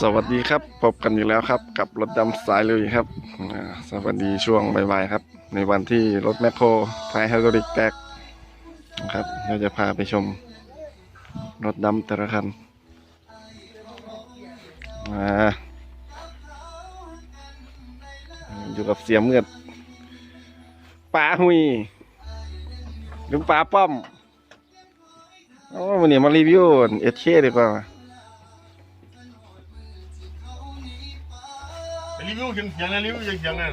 สวัสดีครับพบกันอีกแล้วครับ กับรถดำสายเลยครับสวัสดีช่วงบ่ายๆครับ ในวันที่รถแมคโครไฟไฮดรอลิกแตกนะครับเราจะพาไปชมรถดำแต่ละคันอยู่กับเสียเมือดป้าหุยหรือป้าป้อมโอ้วันนี้มารีวิวเอชเคดีกว่า รีวิวเสียงเสียงนะรีวิวเสียงเสียงนะ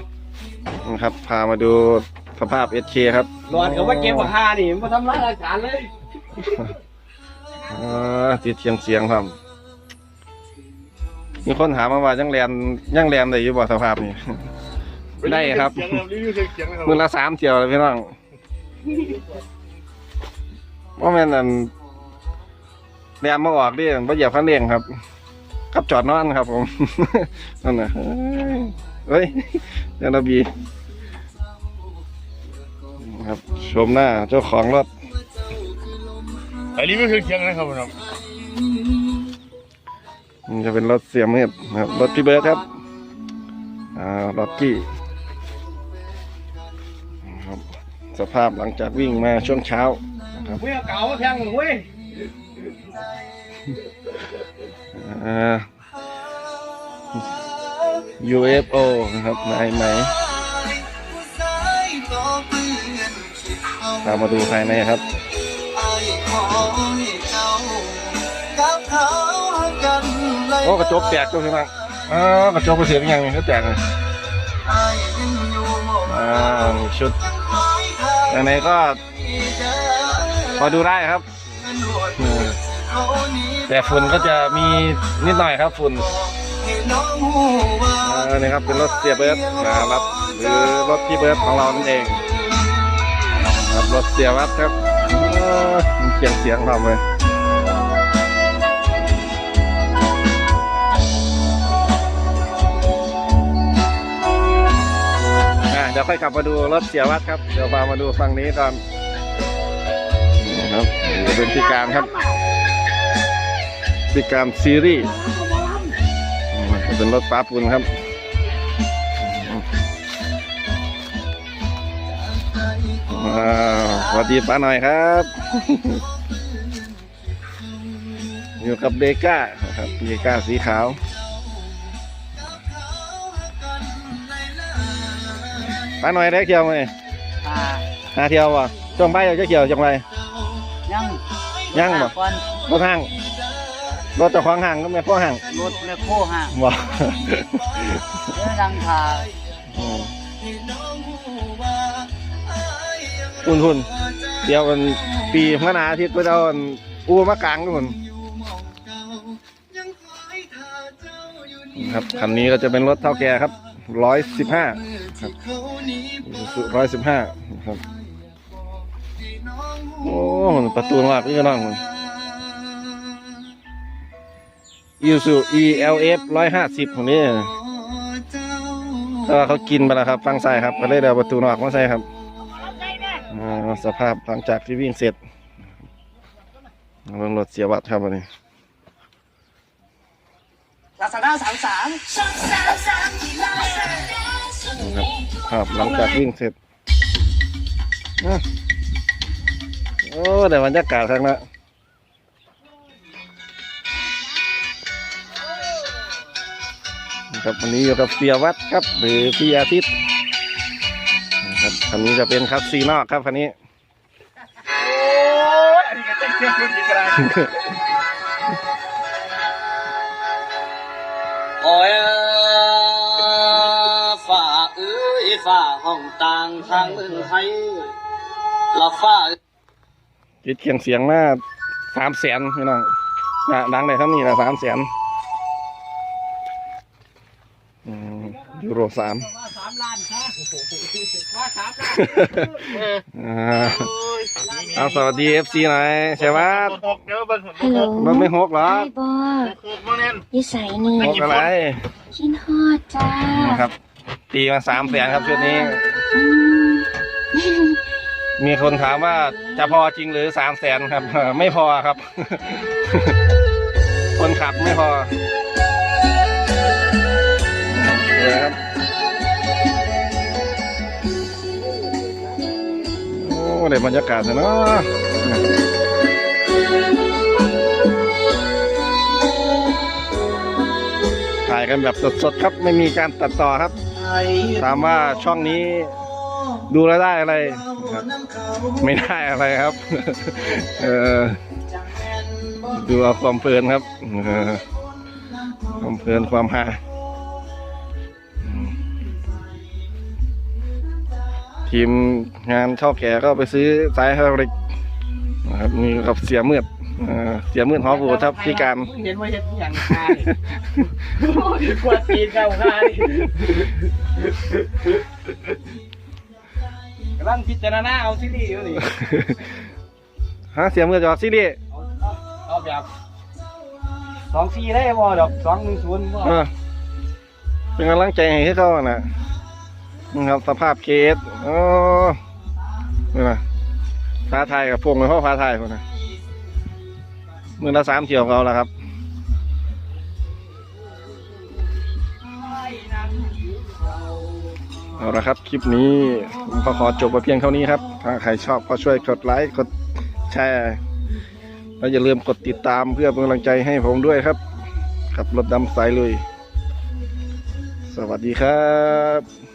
นะครับ พามาดูสภาพ SK ครับหลอดเขาว่าเก็บราคานี่มาทำร้ายราชการเลยอ่าติดเสียงเสียงครับ มีคนถามมาว่ายังแลนยังแลนได้อยู่บ่สภาพนี้ได้ครับ เสียงนะรีวิวเสียงเสียงนะครับมือละสามเที่ยวเลยพี่น้องว่าแม่นอันแลนมาออกดิว่าเหยียบคันเร่งครับ กับจอดนอนครับผมนั่นนะเฮ้ยเจ้าหน้าบีครับชมหน้าเจ้าของรถไปรีวิวเสียงเสียงนะครับผมมันจะเป็นรถเสียมืดนะครับรถพี่เบิร์ดครับอ่ารถกี้นะครับสภาพหลังจากวิ่งมาช่วงเช้านะครับเมื่อเก่ามาแทงเว้ยอ่า UFO นะครับนายไหมตามมาดูภายในครับโอ้กระจกแตกด้วยใช่ไหมอ่ากระจกเสียงยังไงก็แตกเลยอ่าชุดอันไหนก็พอดูได้ครับอืม แต่ฝุ่นก็จะมีนิดหน่อยครับฝุ่นอ่านี่ครับเป็นรถเสียเบิร์ดนะครับหรือรถที่เบิร์ดของเรานั่นเองครับรถเสียวัดครับมีเสียงเสียงทำเลยเดี๋ยวค่อยกลับมาดูรถเสียวัดครับ เดี๋ยวพามาดูฝั่งนี้ก่อนนะครับเป็นที่การครับ ที่การซีรีส์อืมเป็นรถป้าปุนครับว้าวสวัสดีป้าหน่อยครับ อยู่กับเดก้านะครับเดก้าสีขาวป้าหน่อยได้เที่ยวไหมอ่าหาเที่ยววะช่วงบ่ายเราจะเที่ยวจังไรยังยังบ่ก่อนรถห้าง รถเจ้าของห้างก็ไม่พ่อห้างรถแมคโครห่างบ่เดินดังทาอืมหุ่นหุ่นเดี๋ยวมันปีพระนาอาทิตย์ไปเอาอันอูมากลางทุกคนครับคันนี้ก็จะเป็นรถเท่าแก่ครับร้อยสิบห้าครับร้อยสิบห้าครับโอ้มันประตูหลักนี่ก็น้องมัน อีซู ELF ร้อยห้าสิบของนี้แต่ว่าเขากินไปแล้วครับฟังใส่ครับก็เลยเดี๋ยวประตูนอกมาใส่ครับอ่าสภาพหลังจากที่วิ่งเสร็จเรื่องรถเสียวัดครับวันนี้ลาซาด้าสามสามนะครับภาพหลังจากวิ่งเสร็จอะโอ้แต่บรรยากาศครั้งละ ครับวันนี้อยู่กับเสียวัดครับ หรือพี่อาทิตย์นะครับคันนี้จะเป็นคัสซีนอกครับคันนี้โอ้ยอันนี้ก็เต้นเสียงคนอีกแล้วโอ้ยฝ่าเอ้ยฝ่าห้องต่างทางเมืองไทยเราฝ่าติดเคียงเสียงมาสามแสนพี่น้องนะดังเลยครับนี่ละสามแสน ยูโรสามว่าสามล้านค่ะว่าสามล้านอ่าเอาสวัสดีเอฟซีหน่อยใช่ไหมหกเดี๋ยวเบิ่งฮัลโหลมันไม่หกเหรอไอ้บอหกมาแน่นนิสัยนี่หกอะไรกินฮอดจ้านะครับ ตีมาสามแสนครับชุดนี้อืมมีคนถามว่าจะพอจริงหรือสามแสนครับ ไม่พอครับ คนขับไม่พอ ได้บรรยากาศเลยเนาะถ่ายกันแบบสดๆครับไม่มีการตัดต่อครับ ถามว่าช่องนี้ดูแล้วได้อะไรไม่ได้อะไรครับ เออดูเอาความเพลินครับความเพลินความฮา ทีมงานช่อแก่ก็ไปซื้อสายไฮดรอลิกนะครับนี่กับเสียเมือดเออเสียเมือดหอผูทับพิการมึงเห็นว่าเห็นอย่างคานี่กวาดตีนเจ้าคานี่กำลังพิจารณาเอาซีรีส์อยู่นี่ฮะเสียเมือดจอดซีรีส์เอาเอาเอาแบบสองซีได้บ่ดอกสองหนึ่งศูนย์บ่เออเป็นกำลังใจให้เขาอะนะ นะครับสภาพเคสโอ้นี่นะฟ้าไทยกับพวงเลยพราะฟ้าไทยคนนะมือละสามเที่ยวเขาแล้วครับเอาละครับ คลิปนี้ผมก็ขอจบไปเพียงเท่านี้ครับ ถ้าใครชอบก็ช่วยกดไลค์กดแชร์แล้วอย่าลืมกดติดตามเพื่อเป็นกำลังใจให้ผมด้วยครับ กับรถดำสายลุย สวัสดีครับ